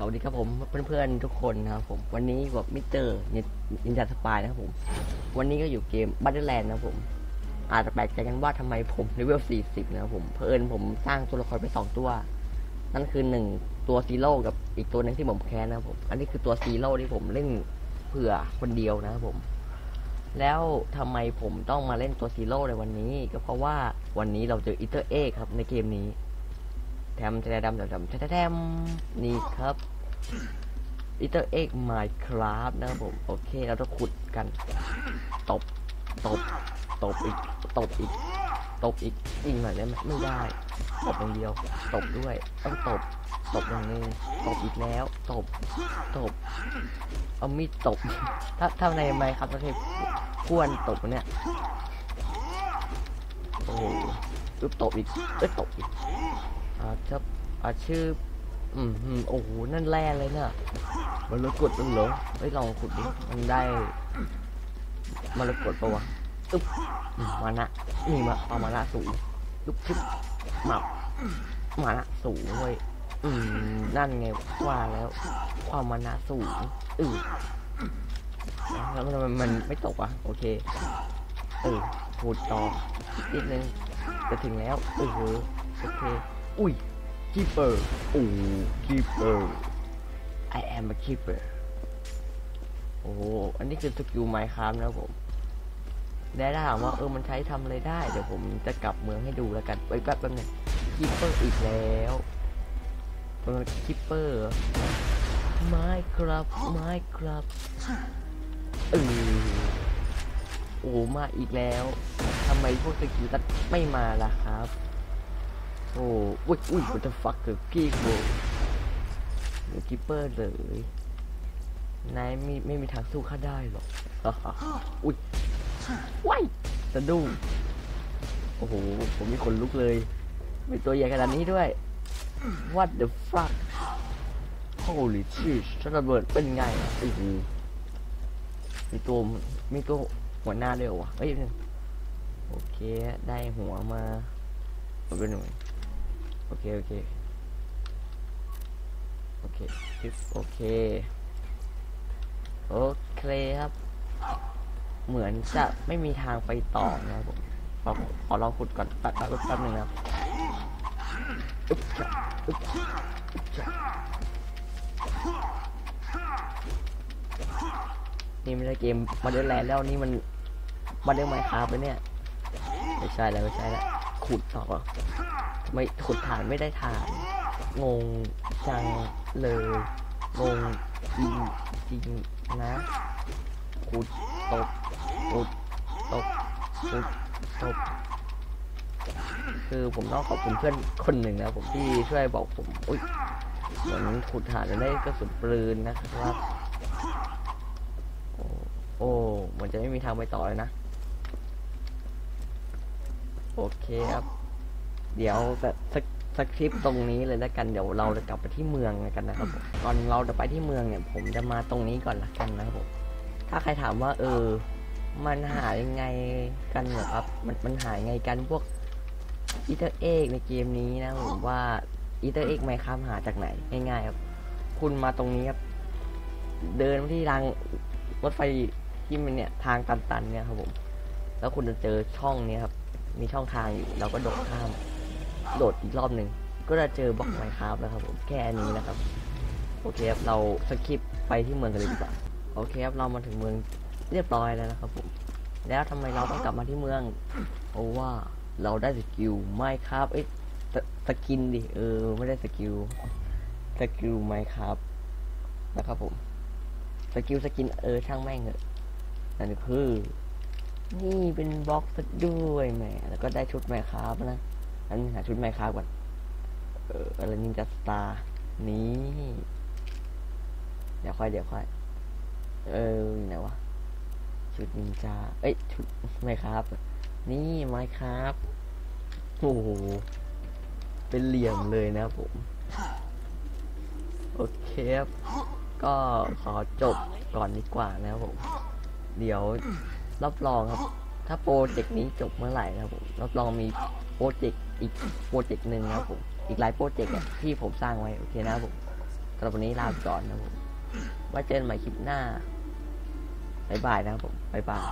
สวัสดีครับผมเพื่อนๆทุกคนนะครับผมวันนี้กับมิสเตอร์นินจาสปายนะครับผม วันนี้ก็อยู่เกมบัตเตอร์แลนด์นะครับผม อาจจะแปลกใจกันว่าทำไมผมเลเวล 40 นะครับผมเพอเอิญผมสร้างตัวละครไป 2 ตัว นั่นคือหนึ่งตัวซีโร่กับอีกตัวหนึงที่ผมแค้นนะครับผม อันนี้คือตัวซีโร่ที่ผมเล่นเผื่อคนเดียวนะครับผม แล้วทำไมผมต้องมาเล่นตัวซีโร่ในวันนี้ ก็เพราะว่าวันนี้เราเจออิเตอร์เอกครับในเกมนี้ แถมแถมแถมแถมแถมนี่ครับอิเตอร์เอ็กไมค์ครับนะครับผม โอเคเราต้องขุดกัน ตบ ตบ ตบอีก ตบอีก ตบอีกยิงหน่อยได้ไหมไม่ได้ ตบอย่างเดียว ตบด้วย ต้องตบ ตบอย่างหนึงตบอีกแล้ว ตบ ตบ เอามีดตบ ถ้าถ้าในไมค์ครับต้องใช้ควรตบเนี่ย โอ้โหอึ๊บตบอีกเอ้ยตบอีก อาจจะอาชื่อ อืมโอ้โห นั่นแร่เลยเนี่ยมันรกดมันเหรอเฮ้ยลองขุดดิ มันได้มันรกดปะวะอึ๊บมมานะนี่มาเอามานะสูงอึ๊บชึบหมับมานะสูงเว้ยอืมนั่นไงว่าแล้ว ความมานะสูงอือแล้วทำไมมันไม่ตกอะ โอเคเออพูดต่อนิดนึงจะถึงแล้วเออโอเค อุ้ย keeper โอ้ keeper I am a keeper โอ้อันนี้คือสกิลไมค์ครับนะผมแล้ถ้าถามว่าเออมันใช้ทำอะไรได้ เดี๋ยวผมจะกลับเมืองให้ดูแล้วกันไปแป๊บแป๊บนึง keeper อีกแล้วเป็น keeper ไม้ครับไม้ครับเออโอ้มาอีกแล้วทำไมพวกสกิลตัดไม่มาล่ะครับ โอ้อุ้ยอุ้ย what the fuck คือพี่กูหรือกิเปอร์เลยนายไมีไม่มีทางสู้ข้าได้หรอกอุ้ยว้ายสะดุ้งโอ้โห ผมมีคนลุกเลย มีตัวใหญ่ขนาดนี้ด้วย what the fuck holy shit ฉันระเบิดเป็นไงอะโอ้โหมีตัว มีตัวหัวหน้าด้วยเรอวะเอ้ยนึงโอเค ได้หัวมาเอาไปหน่อย โอเค โอเค โอเคโอเค โอเคครับ เหมือนจะไม่มีทางไปต่อนะครับผมขอขอลองขุดก่อนแป๊บแป๊บแป๊บหนึ่งครับอึ๊บจะอึ๊บจะอึ๊บจะนี่ไม่ใช่เกมมาเดินแลนด์แล้วนี่มันมาเดินไมค์คราฟเลยเนี่ย ไม่ใช่แล้วไม่ใช่แล้ว ขุดต่อไม่ขุดฐานไม่ได้ฐานงงจังเลยงงจริงจริงนะขุดตบขุดตบขุดตบคือผมต้องขอบคุณเพื่อนคนหนึ่งนะผมที่ช่วยบอกผมอุ้ยเหมือนขุดฐานจะได้กระสุนปืนนะครับ โอ้โอ้เหมันจะไม่มีทางไปต่อเลยนะ โอเคครับ เดี๋ยวแบบสกสคริปต์ตรงนี้เลยแล้วกันเดี๋ยวเราจะกลับไปที่เมืองกันนะครับก่อนเราจะไปที่เมืองเนี่ย ผมจะมาตรงนี้ก่อนละกันนะครับผมถ้าใครถามว่า เออ มันหายังไงกันเหรอครับ มันมันหายังไงกันพวกอีเตอร์เอกในเกมนี้นะผมว่าอีเตอร์เอกไมค์ครับหาจากไหนง่ายๆครับ คุณมาตรงนี้ครับเดินที่ทางรถไฟที่มันเนี่ยทางตันๆเนี่ยครับผม แล้วคุณจะเจอช่องเนี้ยครับ มีช่องทางอยู่เราก็โดดข้าม โดดอีกรอบหนึ่งก็จะเจอบล็อกไมค์ครับแล้วครับผมแค่นี้นะครับโอเคครับเราสคิปไปที่เมืองกันเลยดีกว่าโอเคครับเรามาถึงเมืองเรียบร้อยแล้วนะครับผมแล้วทำไมเราต้องกลับมาที่เมืองเพราะว่าเราได้สกิลไมค์ครับเอ้ยสกินดิเออไม่ได้สกิลสกิลไมค์ครับนะครับผมสกิลสกินเออช่างแม่งเถอะนั่นคือ นี่เป็นบล็อกซะด้วยแหมแล้วก็ได้ชุดไมค์ครับนะอันหาชุดไมค์ครับก่อนเอออะไรนินจาสตาร์นี่เดี๋ยวค่อยเดี๋ยวค่อย เอออยู่ไหนวะชุดนินจา เอ้ยชุดไมค์ครับ นี่ไมค์ครับโอ้โหเป็นเหลี่ยมเลยนะผม โอเคครับ ก็ขอจบก่อนดีกว่านะผม เดี๋ยว รับรองครับ ถ้าโปรเจกต์นี้จบเมื่อไหร่นะครับผมรับรองมีโปรเจกต์อีกโปรเจกต์หนึ่งนะครับผมอีกหลายโปรเจกต์ที่ผมสร้างไว้โอเคนะครับผมสำหรับวันนี้ลาไปก่อนนะครับผมไว้เจอกันใหม่คลิปหน้าบายบายนะครับผมบายบาย